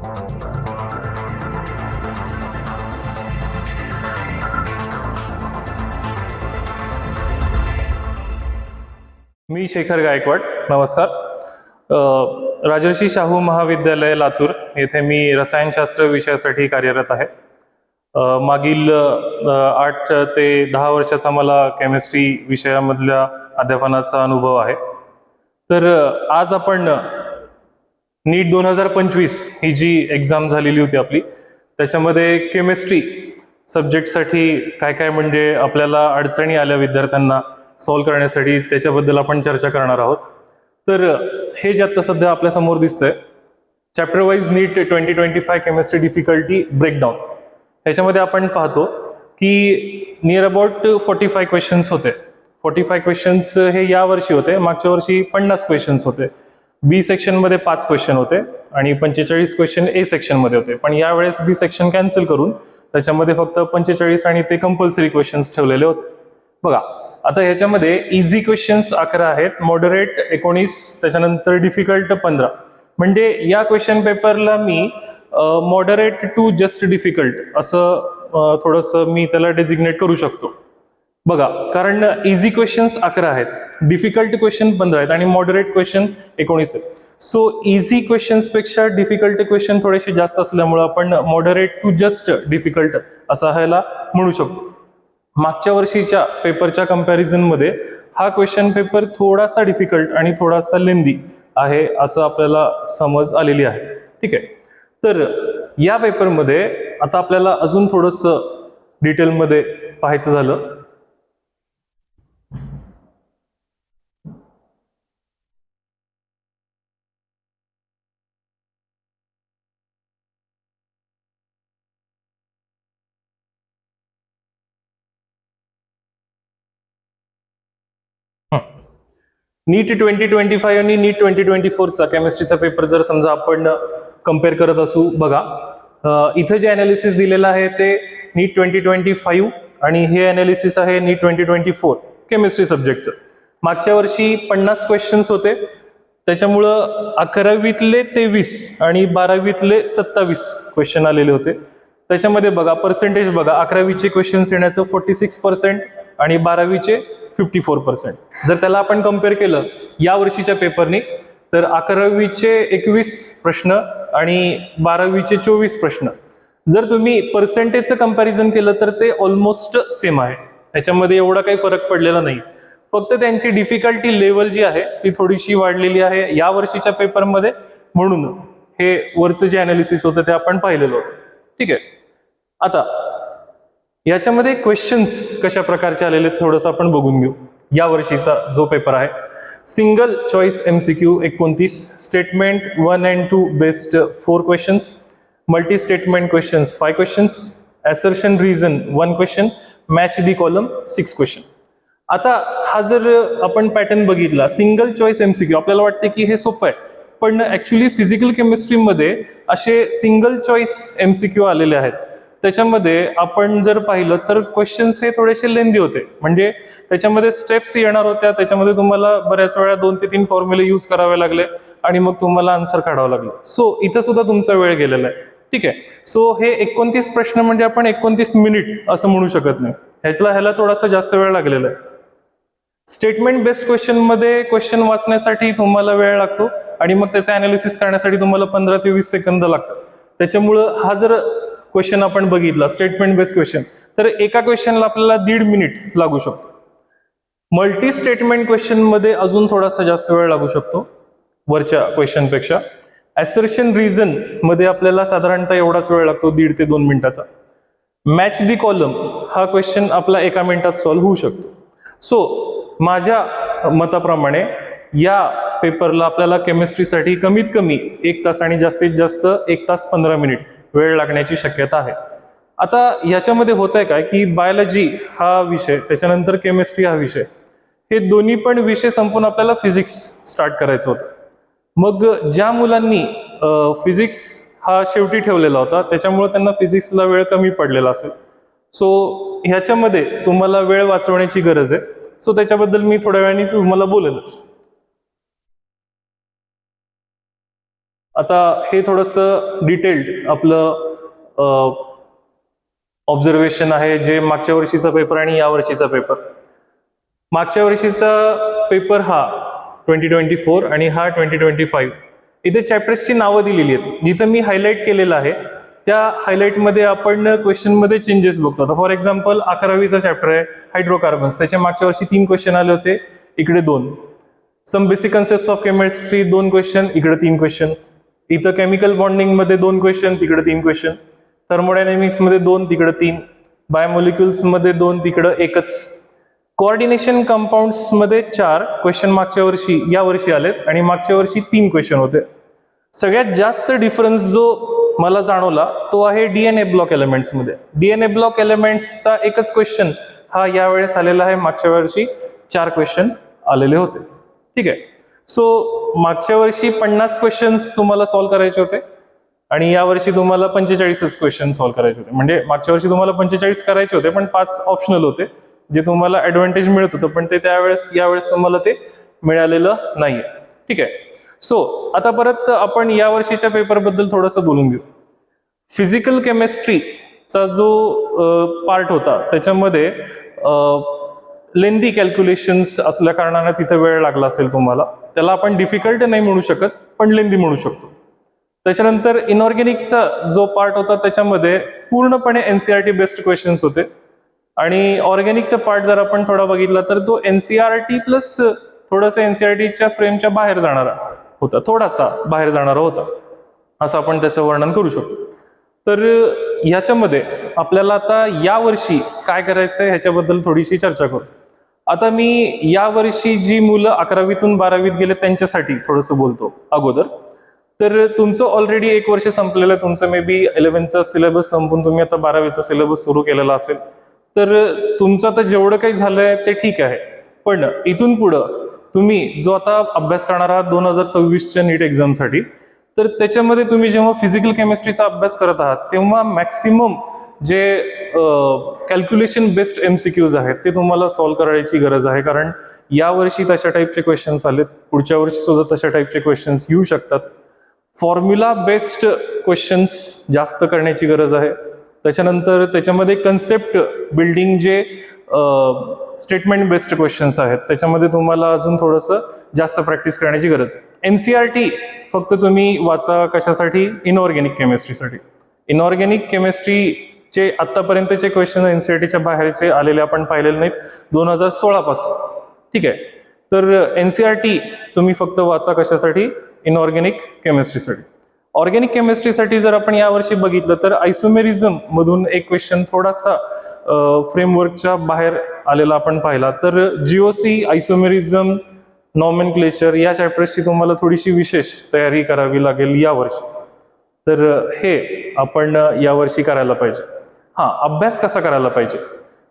मी शेखर गायकवाड. नमस्कार. राजर्षी शाहू महाविद्यालय लातूर येथे मी रसायनशास्त्र विषयासाठी कार्यरत आहे. मागील आठ ते दहा वर्षाचा मला केमिस्ट्री विषयामधल्या अध्यापनाचा अनुभव आहे. तर आज आपण नीट दोन हजार पंचवीस ही जी एक्झाम झालेली होती आपली त्याच्यामध्ये केमिस्ट्री सब्जेक्टसाठी काय काय म्हणजे आपल्याला अडचणी आल्या विद्यार्थ्यांना सॉल्व्ह करण्यासाठी त्याच्याबद्दल आपण चर्चा करणार आहोत. तर हे जे आत्ता सध्या आपल्यासमोर दिसतंय chapter wise NEET twenty twenty five chemistry difficulty breakdown ह्याच्यामध्ये आपण पाहतो की near about forty five questions होते. फोर्टी फाय क्वेश्चन्स हे या वर्षी होते मागच्या वर्षी पन्नास क्वेश्चन्स होते. बी सेक्शनमध्ये पाच क्वेश्चन होते आणि पंचेचाळीस क्वेश्चन ए सेक्शनमध्ये होते. पण यावेळेस बी सेक्शन कॅन्सल करून त्याच्यामध्ये फक्त पंचेचाळीस आणि ते कंपल्सरी क्वेश्चन्स ठेवलेले होते. बघा आता ह्याच्यामध्ये इझी क्वेश्चन्स अकरा आहेत मॉडरेट एकोणीस त्याच्यानंतर डिफिकल्ट पंधरा. म्हणजे या क्वेश्चन पेपरला मी मॉडरेट टू जस्ट डिफिकल्ट असं थोडंसं मी त्याला डेजिग्नेट करू शकतो. बघा कारण इझी क्वेश्चन्स अकरा आहेत. डिफिकल्ट क्वेश्चन पंधरा आहेत आणि मॉडरेट क्वेश्चन एकोणीस आहेत. सो इझी क्वेश्चन्सपेक्षा डिफिकल्ट क्वेश्चन थोडेसे जास्त असल्यामुळं आपण मॉडरेट टू जस्ट डिफिकल्ट असा ह्याला म्हणू शकतो. मागच्या वर्षीच्या पेपरच्या कम्पॅरिझनमध्ये हा क्वेश्चन पेपर थोडासा डिफिकल्ट आणि थोडासा लेंदी आहे असं आपल्याला समज आलेली आहे. ठीक आहे? तर या पेपरमध्ये आता आपल्याला अजून थोडंसं डिटेलमध्ये पाहायचं झालं. नीट ट्वेंटी ट्वेंटी फाईव्ह आणि नीट ट्वेंटी ट्वेंटी फोरचा केमिस्ट्रीचा पेपर जर समजा आपण कंपेअर करत असू बघा. इथं जे अनालिसिस दिलेलं आहे ते नीट ट्वेंटी ट्वेंटी फाईव्ह आणि हे अनालिसिस आहे NEET twenty twenty four chemistry सब्जेक्टचं मागच्या वर्षी पन्नास क्वेश्चन्स होते. त्याच्यामुळं अकरावीतले तेवीस आणि बारावीतले सत्तावीस क्वेश्चन आलेले होते. त्याच्यामध्ये बघा पर्सेंटेज बघा. अकरावीचे क्वेश्चन्स येण्याचं फोर्टी सिक्स पर्सेंट आणि बारावीचे फिफ्टी फोर पर्सेंट जर त्याला आपण कंपेअर केलं या वर्षीच्या पेपरनी तर अकरावीचे एकवीस प्रश्न आणि बारावीचे चोवीस प्रश्न. जर तुम्ही पर्सेंटेजचं कंपॅरिझन केलं तर ते ऑलमोस्ट सेम आहे. त्याच्यामध्ये एवढा काही फरक पडलेला नाही. फक्त त्यांची डिफिकल्टी लेवल जी आहे ती थोडीशी वाढलेली आहे या वर्षीच्या पेपरमध्ये म्हणून हे वरचं जे अनालिसिस होतं ते आपण पाहिलेलं होतं. ठीक आहे? आता याच्यामध्ये क्वेश्चन्स कशा प्रकारचे आलेले आहेत थोडंसं आपण बघून घेऊ. या वर्षीचा जो पेपर आहे single choice M C Q एकोणतीस statement one and two based four questions multi statement questions five questions assertion reason one question match the column six question आता हा जर आपण पॅटर्न बघितला single choice M C Q आपल्याला वाटते की हे सोपं आहे पण ॲक्च्युली फिजिकल केमिस्ट्रीमध्ये असे single choice M C Q आलेले आहेत. त्याच्यामध्ये आपण जर पाहिलं तर क्वेश्चन्स हे थोडेसे लेंदी होते. म्हणजे त्याच्यामध्ये स्टेप्स येणार होत्या त्याच्यामध्ये तुम्हाला बऱ्याच वेळा दोन ते तीन फॉर्म्युले यूज करावे लागले आणि मग तुम्हाला आन्सर काढावं लागलं. सो इथं सुद्धा तुमचा वेळ गेलेला आहे. ठीक आहे? सो हे एकोणतीस प्रश्न म्हणजे आपण एकोणतीस मिनिट असं म्हणू शकत नाही. ह्याच्याला ह्याला थोडासा जास्त वेळ लागलेला आहे. स्टेटमेंट बेस्ड क्वेश्चनमध्ये क्वेश्चन वाचण्यासाठी तुम्हाला वेळ लागतो आणि मग त्याचं अनालिसिस करण्यासाठी तुम्हाला पंधरा ते वीस सेकंद लागतात. त्याच्यामुळं हा जर क्वेश्चन आपण बघितला स्टेटमेंट बेस्ड क्वेश्चन तर एका क्वेश्चनला आपल्याला दीड मिनिट लागू शकतो. मल्टी स्टेटमेंट क्वेश्चनमध्ये अजून थोडासा जास्त वेळ लागू शकतो वरच्या क्वेश्चनपेक्षा ॲसर्शन रिझनमध्ये आपल्याला साधारणतः एवढाच वेळ लागतो दीड ते दोन मिनिटाचा. मॅच दी कॉलम हा क्वेश्चन आपला एका मिनिटात सॉल्व्ह होऊ शकतो. सो माझ्या मताप्रमाणे या पेपरला आपल्याला केमिस्ट्रीसाठी कमीत कमी एक तास आणि जास्तीत जास्त एक तास पंधरा मिनिट वेळ लागण्याची शक्यता आहे. आता ह्याच्यामध्ये होत आहे काय की बायोलॉजी हा विषय त्याच्यानंतर केमिस्ट्री हा विषय हे दोन्ही पण विषय संपून आपल्याला फिजिक्स स्टार्ट करायचं होतं. मग ज्या मुलांनी फिजिक्स हा शेवटी ठेवलेला होता त्याच्यामुळे त्यांना फिजिक्सला वेळ कमी पडलेला असेल. सो ह्याच्यामध्ये तुम्हाला वेळ वाचवण्याची गरज आहे. सो त्याच्याबद्दल मी थोड्या वेळाने तुम्हाला बोलेलच. आता हे थोडंसं डिटेल्ड आपलं ऑब्झर्वेशन आहे जे मागच्या वर्षीचा पेपर आणि या वर्षीचा पेपर मागच्या वर्षीचा पेपर हा ट्वेंटी ट्वेंटी फोर आणि हा ट्वेंटी ट्वेंटी फाईव्ह इथे चॅप्टर्सची नावं दिलेली आहेत. जिथं मी हायलाईट केलेलं आहे त्या हायलाईटमध्ये आपण क्वेश्चनमध्ये चेंजेस बघतो. आता फॉर एक्झाम्पल अकरावीचा चॅप्टर आहे हायड्रोकार्बन्स त्याच्या मागच्या वर्षी तीन क्वेश्चन आले होते इकडे दोन. Some basic concept of chemistry दोन क्वेश्चन इकडे तीन क्वेश्चन इथं केमिकल बॉन्डिंगमध्ये दोन क्वेश्चन तिकडे तीन क्वेश्चन थर्मोडायनेमिक्समध्ये दोन तिकडे तीन. बायोमोलिक्युल्समध्ये दोन तिकडं एकच. कोऑर्डिनेशन कंपाऊंड्समध्ये चार. क्वेश्चन मागच्या वर्षी या वर्षी आलेत आणि मागच्या वर्षी तीन क्वेश्चन होते. सगळ्यात जास्त डिफरन्स जो मला जाणवला तो आहे डीएनए ब्लॉक एलिमेंट्समध्ये. डीएनए ब्लॉक एलिमेंट्सचा एकच क्वेश्चन हा यावेळेस आलेला आहे. मागच्या वर्षी चार क्वेश्चन आलेले होते. ठीक आहे? सो मागच्या वर्षी पन्नास क्वेश्चन्स तुम्हाला सॉल्व्ह करायचे होते आणि यावर्षी तुम्हाला पंचेचाळीसच क्वेश्चन सॉल्व्ह करायचे होते. म्हणजे मागच्या वर्षी तुम्हाला पंचेचाळीस करायचे होते पण पाच ऑप्शनल होते जे तुम्हाला ऍडव्हान्टेज मिळत होतं पण ते त्यावेळेस यावेळेस तुम्हाला ते मिळालेलं नाही ठीक आहे? सो आता परत आपण या वर्षीच्या पेपरबद्दल थोडंसं बोलून घेऊ. फिजिकल केमिस्ट्रीचा जो पार्ट होता त्याच्यामध्ये लेंदी कॅल्क्युलेशन्स असल्या कारणानं तिथे वेळ लागला असेल तुम्हाला. त्याला आपण डिफिकल्ट नाही म्हणू शकत पण लेंदी म्हणू शकतो. त्याच्यानंतर इनऑर्गॅनिकचा जो पार्ट होता त्याच्यामध्ये पूर्णपणे एनसीआरटी बेस्ड क्वेश्चन्स होते. आणि ऑर्गॅनिकचा पार्ट जर आपण थोडा बघितला तर तो एनसीआरटी प्लस थोडंसं एनसीआरटीच्या फ्रेमच्या बाहेर जाणारा होता थोडासा बाहेर जाणारा होता. असं आपण त्याचं वर्णन करू शकतो. तर ह्याच्यामध्ये आपल्याला आता या वर्षी काय आहे ह्याच्याबद्दल थोडीशी चर्चा करू. आता मी या वर्षी जी मुलं अकरावीतून बारावीत गेले त्यांच्यासाठी थोडंसं बोलतो अगोदर. तर तुमचं ऑलरेडी एक वर्ष संपलेलं आहे. तुमचं मे बी इलेव्हनचा सिलेबस संपून तुम्ही आता बारावीचा सिलेबस सुरू केलेला असेल. तर तुमचं आता जेवढं काही झालंय ते ठीक आहे. पण इथून पुढं तुम्ही जो आता अभ्यास करणार आहात दोन हजार सव्वीसच्या नीट एक्झामसाठी तर त्याच्यामध्ये तुम्ही जेव्हा फिजिकल केमिस्ट्रीचा अभ्यास करत आहात तेव्हा मॅक्सिमम जे calculation based M C Qs आहेत ते तुम्हाला सॉल्व्ह करायची गरज आहे. कारण यावर्षी तशा टाईपचे क्वेश्चन्स आलेत. पुढच्या वर्षी सुद्धा तशा टाईपचे क्वेश्चन्स येऊ शकतात. फॉर्म्युला बेस्ड क्वेश्चन्स जास्त करण्याची गरज आहे. त्याच्यानंतर त्याच्यामध्ये कन्सेप्ट बिल्डिंग जे स्टेटमेंट बेस्ड क्वेश्चन्स आहेत त्याच्यामध्ये तुम्हाला अजून थोडंसं जास्त प्रॅक्टिस करण्याची गरज आहे. एन सी आर टी फक्त तुम्ही वाचा कशासाठी? इनऑर्गॅनिक केमिस्ट्रीसाठी इनऑर्गॅनिक चे आत्तापर्यंतचे क्वेश्चन एन सी टीच्या बाहेरचे आलेले आपण पाहिलेले नाहीत. दोन हजार सोळापासून ठीक आहे? तर एन सी आर टी तुम्ही फक्त वाचा कशासाठी? इनऑर्गॅनिक केमिस्ट्रीसाठी ऑर्गॅनिक केमिस्ट्रीसाठी जर आपण यावर्षी बघितलं तर आयसोमेरिझम मधून एक क्वेश्चन थोडासा फ्रेमवर्कच्या बाहेर आलेला आपण पाहिला. तर जिओसी आयसोमेरिझम नॉमन क्लेचर या चॅप्टर्सची तुम्हाला थोडीशी विशेष तयारी करावी लागेल यावर्षी. तर हे आपण यावर्षी करायला पाहिजे. हां अभ्यास कसा करायला पाहिजे?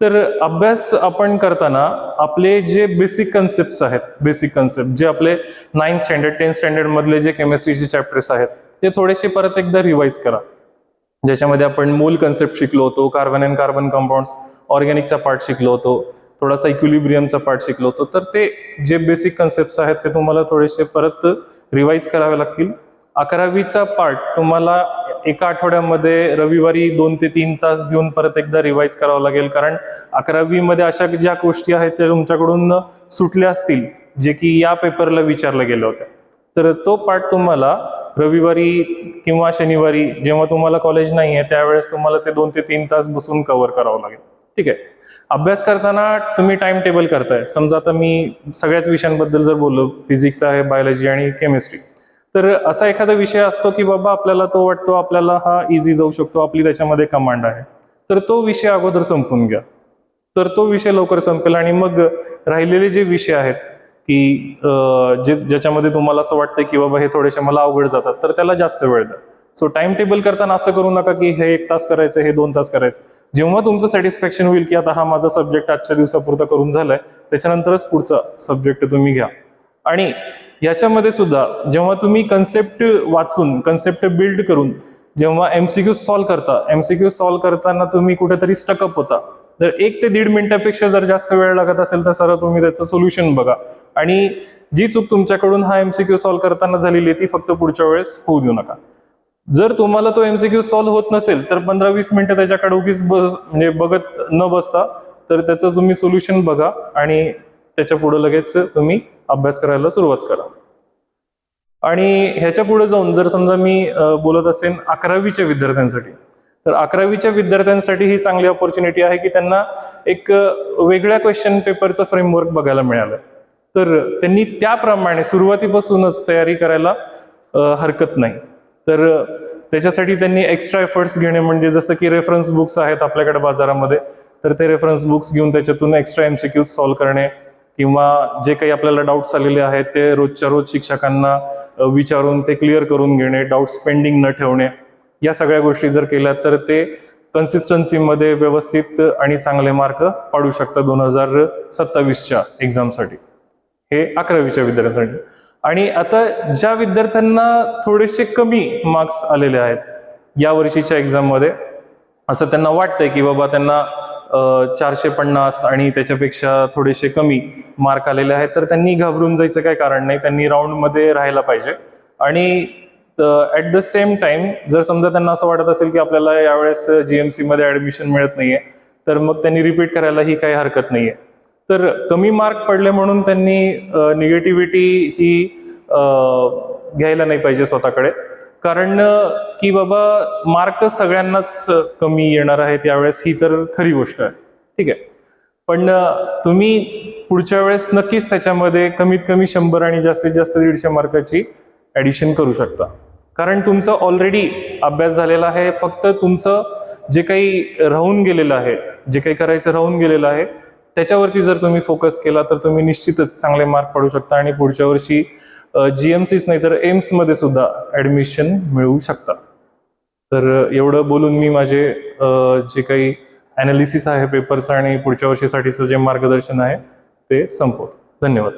तर अभ्यास आपण करताना आपले जे बेसिक कन्सेप्ट आहेत बेसिक कन्सेप्ट जे आपले नाईन्थ स्टँडर्ड टेन्थ स्टँडर्ड मधले जे केमिस्ट्रीचे चॅप्टर्स आहेत ते थोडेसे परत एकदा रिवाईज करा. ज्याच्यामध्ये आपण मूल कन्सेप्ट शिकलो होतो कार्बन अँड कार्बन कंपाऊंड्स ऑर्गॅनिकचा पार्ट शिकलो होतो थोडासा इक्विलिब्रियमचा पार्ट शिकलो होतो तर ते जे बेसिक कन्सेप्ट आहेत ते तुम्हाला थोडेसे परत रिवाईज करावे लागतील. अकरावीचा पार्ट तुम्हाला एका आठवड्यामध्ये रविवारी दोन ते तीन तास देऊन परत एकदा रिवाईज करावं लागेल. कारण अकरावीमध्ये अशा ज्या गोष्टी आहेत त्या तुमच्याकडून सुटल्या असतील जे की या पेपरला विचारलं गेलं होतं तर तो पार्ट तुम्हाला रविवारी किंवा शनिवारी जेव्हा तुम्हाला कॉलेज नाही आहे त्यावेळेस तुम्हाला ते दोन ते तीन तास बसून कव्हर करावं लागेल. ठीक आहे? अभ्यास करताना तुम्ही टाइम टेबल करताय. समजा आता मी सगळ्याच विषयांबद्दल जर बोललो फिजिक्स आहे बायोलॉजी आणि केमिस्ट्री तर असा एखादा विषय असतो की बाबा आपल्याला तो वाटतो आपल्याला हा इझी जाऊ शकतो आपली त्याच्यामध्ये कमांड आहे. तर तो विषय अगोदर संपून घ्या. तर तो विषय लवकर संपेल आणि मग राहिलेले जे विषय आहेत की जे ज्याच्यामध्ये तुम्हाला असं वाटतं की बाबा हे थोडेसे मला अवघड जातात तर त्याला जास्त वेळ द्या. सो टाइम टेबल करताना असं करू नका की हे एक तास करायचं हे दोन तास करायचं. जेव्हा तुमचं सॅटिस्फॅक्शन होईल की आता हा माझा सब्जेक्ट आजच्या दिवसापुरता करून झालाय त्याच्यानंतरच पुढचा सब्जेक्ट तुम्ही घ्या. आणि याच्यामध्ये सुद्धा जेव्हा तुम्ही कन्सेप्ट वाचून कन्सेप्ट बिल्ड करून जेव्हा एमसीक्यू सॉल्व्ह करता एमसीक्यू सॉल्व्ह करताना तुम्ही कुठेतरी स्टकअप होता. जर एक ते दीड मिनिटापेक्षा जर जास्त वेळ लागत असेल तर सर तुम्ही त्याचं सोल्युशन बघा. आणि जी चूक तुमच्याकडून हा एमसीक्यू सॉल्व्ह करताना झालेली आहे ती फक्त पुढच्या वेळेस होऊ देऊ नका. जर तुम्हाला तो एमसीक्यू सॉल्व्ह होत नसेल तर पंधरा वीस मिनिटं त्याच्याकडे उगीच बस म्हणजे बघत न बसता तर त्याचं तुम्ही सोल्युशन बघा आणि त्याच्या पुढे लगेच तुम्ही अभ्यास करायला सुरुवात करा. आणि ह्याच्या पुढे जाऊन जर समजा मी बोलत असेन अकरावीच्या विद्यार्थ्यांसाठी तर अकरावीच्या विद्यार्थ्यांसाठी ही चांगली ऑपॉर्च्युनिटी आहे की त्यांना एक वेगळ्या क्वेश्चन पेपरचं फ्रेमवर्क बघायला मिळालं. तर त्यांनी त्याप्रमाणे सुरुवातीपासूनच तयारी करायला हरकत नाही. तर त्याच्यासाठी त्यांनी एक्स्ट्रा एफर्ट्स घेणे म्हणजे जसं की रेफरन्स बुक्स आहेत आपल्याकडे बाजारामध्ये तर ते रेफरन्स बुक्स घेऊन त्याच्यातून एक्स्ट्रा एमसीक्यूज सॉल्व्ह करणे किंवा जे काही आपल्याला डाऊट्स आलेले आहेत ते रोजच्या रोज शिक्षकांना विचारून ते क्लिअर करून घेणे डाऊट्स पेंडिंग न ठेवणे या सगळ्या गोष्टी जर केल्या तर ते कन्सिस्टन्सीमध्ये व्यवस्थित आणि चांगले मार्क पाडू शकतात दोन हजार सत्तावीसच्या एक्झामसाठी हे अकरावीच्या विद्यार्थ्यांसाठी. आणि आता ज्या विद्यार्थ्यांना थोडेसे कमी मार्क्स आलेले आहेत या वर्षीच्या एक्झाममध्ये असं त्यांना वाटतंय की बाबा त्यांना चारशे पन्नास आणि त्याच्यापेक्षा थोडेसे कमी मार्क आलेले आहेत. तर त्यांनी घाबरून जायचं काही कारण नाही. त्यांनी राऊंडमध्ये राहायला पाहिजे. आणि ॲट द सेम टाइम जर समजा त्यांना असं वाटत असेल की आपल्याला यावेळेस जी एम सीमध्ये ॲडमिशन मिळत नाही आहे तर मग त्यांनी रिपीट करायला ही काही हरकत नाही आहे तर कमी मार्क पडले म्हणून त्यांनी निगेटिव्हिटी ही घ्यायला नाही पाहिजे स्वतःकडे. कारण की बाबा मार्क सगळ्यांनाच कमी येणार आहेत यावेळेस ही तर खरी गोष्ट आहे. ठीक आहे. पण तुम्ही पुढच्या वेळेस नक्कीच त्याच्यामध्ये कमीत कमी शंभर आणि जास्तीत जास्त दीडशे मार्काची ॲडिशन करू शकता. कारण तुमचा ऑलरेडी अभ्यास झालेला आहे फक्त तुमचं जे काही राहून गेलेलं आहे जे काही करायचं राहून गेलेलं आहे त्याच्यावरती जर तुम्ही फोकस केला तर तुम्ही निश्चितच चांगले मार्क पाडू शकता आणि पुढच्या वर्षी जी एम सीच नाही तर एम्समध्ये सुद्धा ॲडमिशन मिळवू शकता तर एवढं बोलून मी माझे जे काही ॲनालिसिस आहे पेपरचं आणि पुढच्या वर्षीसाठीचं जे मार्गदर्शन आहे ते संपवतो. धन्यवाद.